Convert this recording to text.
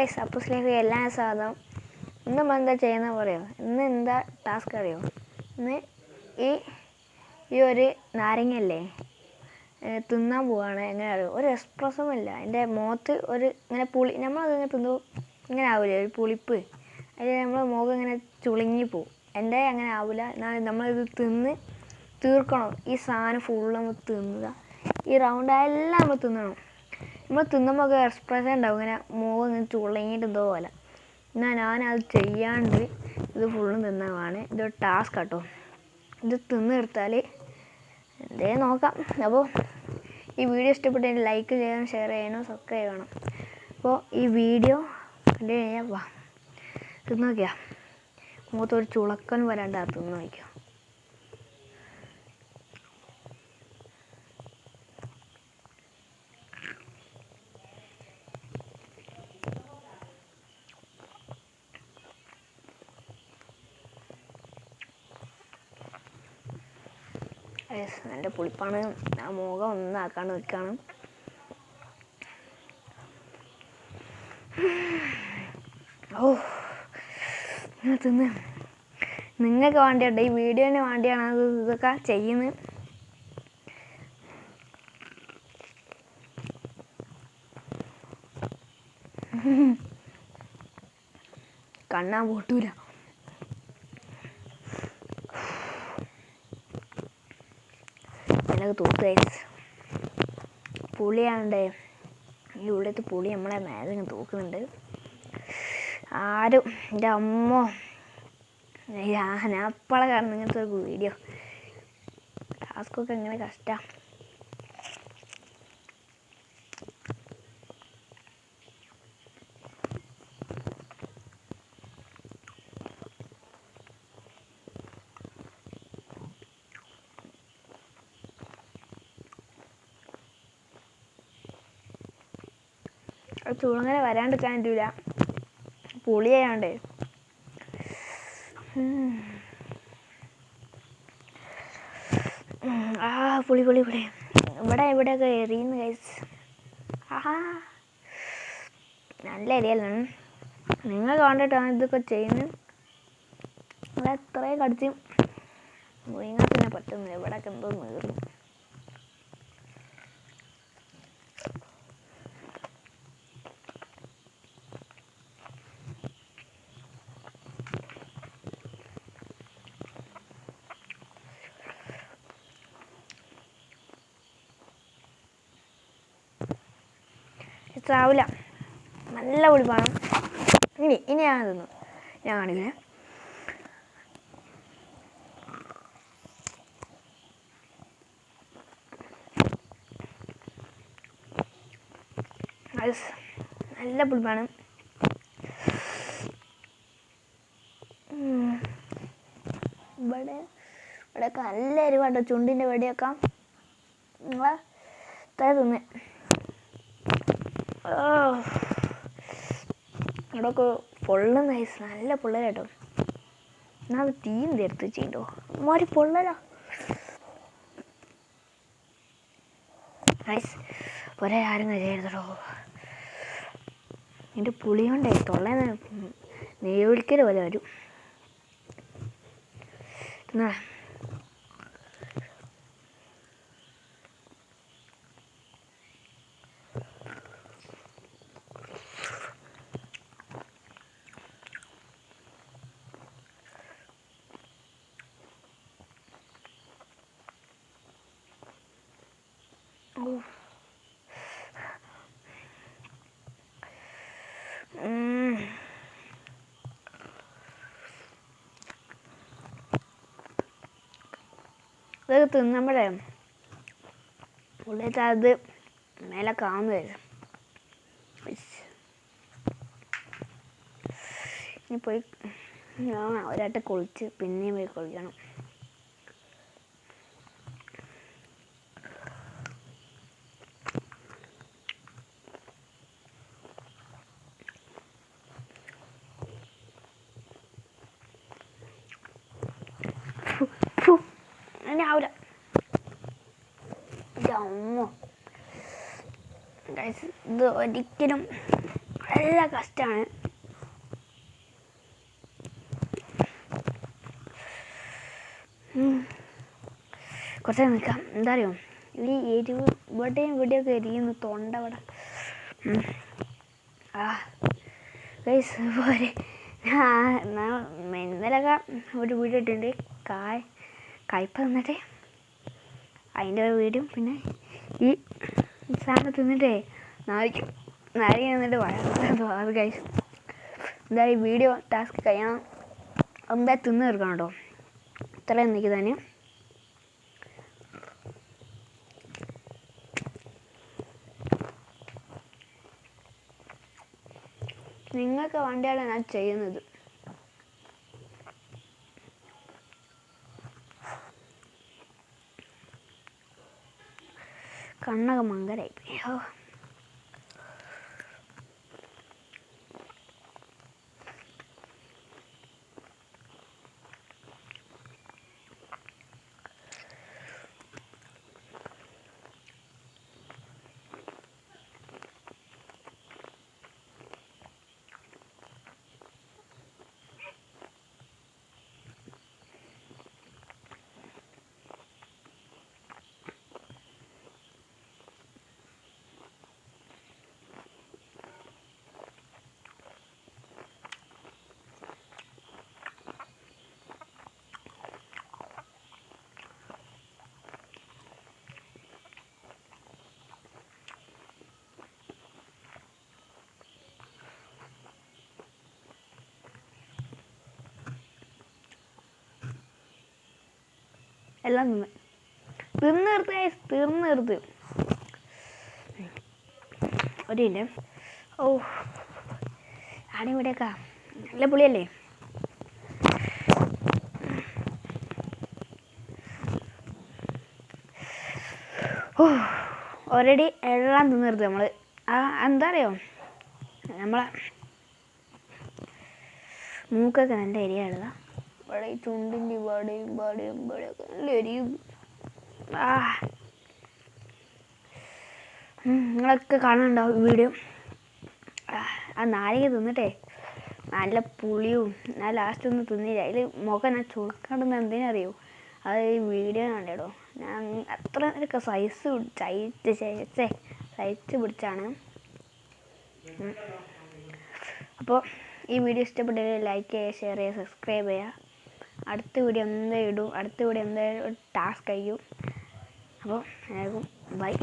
Guys അപ്പുസിലേക്ക് എല്ലാ സാധനം ഇന്ന് നമ്മൾ എന്താ ചെയ്യുന്ന പറയോ ഇന്ന് എന്താ ടാസ്ക് അറിയോ? ഇന്ന് ഈ ഈ ഒരു നാരങ്ങയല്ലേ തിന്നാൻ പോവാണ്. എങ്ങനെ അറിയോ? ഒരു എക്സ്പ്രസ്സുമില്ല ഇല്ല. എന്റെ മുഖത്ത് ഒരു ഇങ്ങനെ പുളി നമ്മളതിങ്ങനെ തിന്നു ഇങ്ങനെ ആവില്ലേ ഒരു പുളിപ്പ്. അതിൽ നമ്മൾ മുഖം ഇങ്ങനെ ചുളുങ്ങി പോവും. എന്റെ അങ്ങനെ ആവില്ല എന്നാൽ നമ്മളിത് തിന്ന് തീർക്കണം. ഈ സാധനം ഫുള്ള് നമ്മൾ തിന്നുക. ഈ റൗണ്ട് എല്ലാം നമ്മൾ തിന്നണം. നമ്മൾ തിന്നുമ്പോൾ എക്സ്പ്രസ് ഉണ്ടാവും. ഇങ്ങനെ മുഖം ഇങ്ങനെ ചുളങ്ങിയിട്ട് എന്തോ പോലെ. എന്നാൽ ഞാനത് ചെയ്യാണ്ട് ഇത് ഫുള്ളും തിന്നതാണ്. ഇതൊരു ടാസ്ക് കേട്ടോ ഇത് തിന്നെടുത്താൽ എന്തേ നോക്കാം. അപ്പോൾ ഈ വീഡിയോ ഇഷ്ടപ്പെട്ടെങ്കിൽ ലൈക്ക് ചെയ്യണം ഷെയർ ചെയ്യണം സബ്സ്ക്രൈബ് ചെയ്യണം. അപ്പോൾ ഈ വീഡിയോ കണ്ടു കഴിഞ്ഞാൽ വാ. തിന്ന് നോക്കിയാ. മുഖത്തൊരു ചുളക്കൻ വരാണ്ട് അത് തിന്ന് Guys, നല്ല പുളിപ്പാണ്. ആ മുഖം ഒന്നാക്കാൻ നിൽക്കുകയാണ് ഓ ഇങ്ങനെ തിന്ന്. നിങ്ങൾക്ക് വേണ്ടിയുണ്ട് ഈ വീഡിയോന് വേണ്ടിയാണ് അത് ഇതൊക്കെ ചെയ്യുന്നത്. കണ്ണാൻ പൊട്ടൂല. എനിക്ക് തൂത്ത് ഗൈസ് പുളിയാണ്ട് ഉള്ളിലത്തെ പുളി നമ്മളെ മേലെ ഇങ്ങനെ തൂക്കുന്നുണ്ട്. ആരും എന്റെ അമ്മ ഞാൻ അപ്പളെ കാണുന്ന ഇങ്ങനത്തെ ഒരു വീഡിയോ. ടാസ്കൊക്കെ എങ്ങനെ കഷ്ടമാണ് ചുളങ്ങനെ വരാണ്ടിരിക്കാൻ പറ്റൂല. പുളിയായോണ്ടേ. ആ പുളി പുളി പുളി. ഇവിടെ ഇവിടെയൊക്കെ എറിയുന്നു കഴിച്ച് ആഹാ. നല്ല എരിയല്ലാണ് നിങ്ങൾ കണ്ടിട്ടാണ് ഇതൊക്കെ ചെയ്യുന്നത്. നിങ്ങളെത്രയും കടിച്ചും. തന്നെ പറ്റുന്നില്ല. ഇവിടെയൊക്കെ എന്തോ നീറുന്നു ചാവില്ല നല്ല പുളിപ്പാണ്. ഇനി ഇനി ഞാൻ തിന്നു. ഞാൻ നല്ല പുളിപ്പാണ്. ഇവിടെ ഇവിടെയൊക്കെ നല്ല എരിവാട്ടോ ചുണ്ടിന്റെ വെടിയൊക്കെ. നിങ്ങളെ തിന്നേ. ഇവിടെയൊക്കെ പൊള്ളുന്ന നൈസ് നല്ല പൊള്ളലാട്ടോ. എന്നാൽ അത് തീയും തീർത്ത് ചെയ്യണ്ടോ മാറി പൊള്ളലാ. നൈസ് ഒരേ ആരും കഴിയായിരുന്നോ എന്റെ പുളി കൊണ്ടേ തൊള്ളേന്ന് നെയ്യൊഴിക്കൽ പോലെ വരും. എന്നാ. ഇതൊക്കെ തിന്നുമ്പോഴേ ഉള്ളിലത്തെ അത് മേലെ വരും. ഇനി പോയി ഞാൻ ഒരാട്ടെ കുളിച്ച് പിന്നെയും പോയി കുളിക്കണം. അമ്മ ഇത് ഒരിക്കലും നല്ല കഷ്ടമാണ് കുറച്ച് നിൽക്കാം. എന്താ അറിയോ? ഈ എരിവ് ഇവിടെയും ഇവിടെയൊക്കെ എരിയുന്നു തൊണ്ട ഇവിടെ. ആ. ഗൈസ് പോരെ ഇന്നലൊക്കെ ഒരു വീഡിയോ ഇട്ടിട്ടുണ്ട്. കായ് കയ്പ തിന്നിട്ട് അതിന്റെ വീടും പിന്നെ ഈ സാധനം തിന്നിട്ടേ നാരിക്കും നാരിക തിന്നിട്ട് വയറ് ഗൈസ് എന്തായാലും വീഡിയോ ടാസ്ക് കഴിയണം. എന്താ തിന്ന് തീർക്കണം കേട്ടോ ഇത്രയും എനിക്ക് തന്നെ നിങ്ങൾക്ക് വണ്ടിയാണ് ഞാൻ ചെയ്യുന്നത്. കണ്ണൊക്കെ മങ്കരായി. അയ്യോ എല്ലാം തിന്ന് തിന്ന് നിർത്ത് ഗൈസ് തിന്ന് നിർത്ത് ഒരു മിനിറ്റ് ഓ. ആടെ ഇവിടെയൊക്കെ. നല്ല പുളിയല്ലേ? ഓ. ഓൾറെഡി എല്ലാം തിന്ന് നിർത്ത് നമ്മൾ ആ എന്താ അറിയോ? നമ്മളെ മൂക്കൊക്കെ നല്ല എരിയാടുക ഇവിടെ ഈ ചുണ്ടിന്റെ ഇവിടെയും ഇവിടെയും ഇവിടെയൊക്കെ നല്ല ആ നിങ്ങളൊക്കെ കാണുന്നുണ്ടാവും വീഡിയോ? ആ നാരങ്ങ തിന്നിട്ടേ? നല്ല പുളിയും ഞാൻ ലാസ്റ്റ് ഒന്നും തിന്നില്ല. അതിൽ മുഖം ഞാൻ ചുരുക്കാണ്ടെന്ന് എന്തിനറിയോ? അത് ഈ വീഡിയോ കണ്ടോ ഞാൻ അത്ര നിനക്ക് സൈസ് സൈറ്റ് ചേച്ചേ സൈസ് പിടിച്ചാണ്. അപ്പോൾ ഈ വീഡിയോ ഇഷ്ടപ്പെട്ടെങ്കിൽ ലൈക്ക് ചെയ്യുക ഷെയർ ചെയ്യുക സബ്സ്ക്രൈബ് ചെയ്യുക. അടുത്ത വീഡിയോ എന്തേ ഇടും? അടുത്ത വീഡിയോ എന്തായാലും ടാസ്ക് കഴിയും അപ്പോൾ ബൈ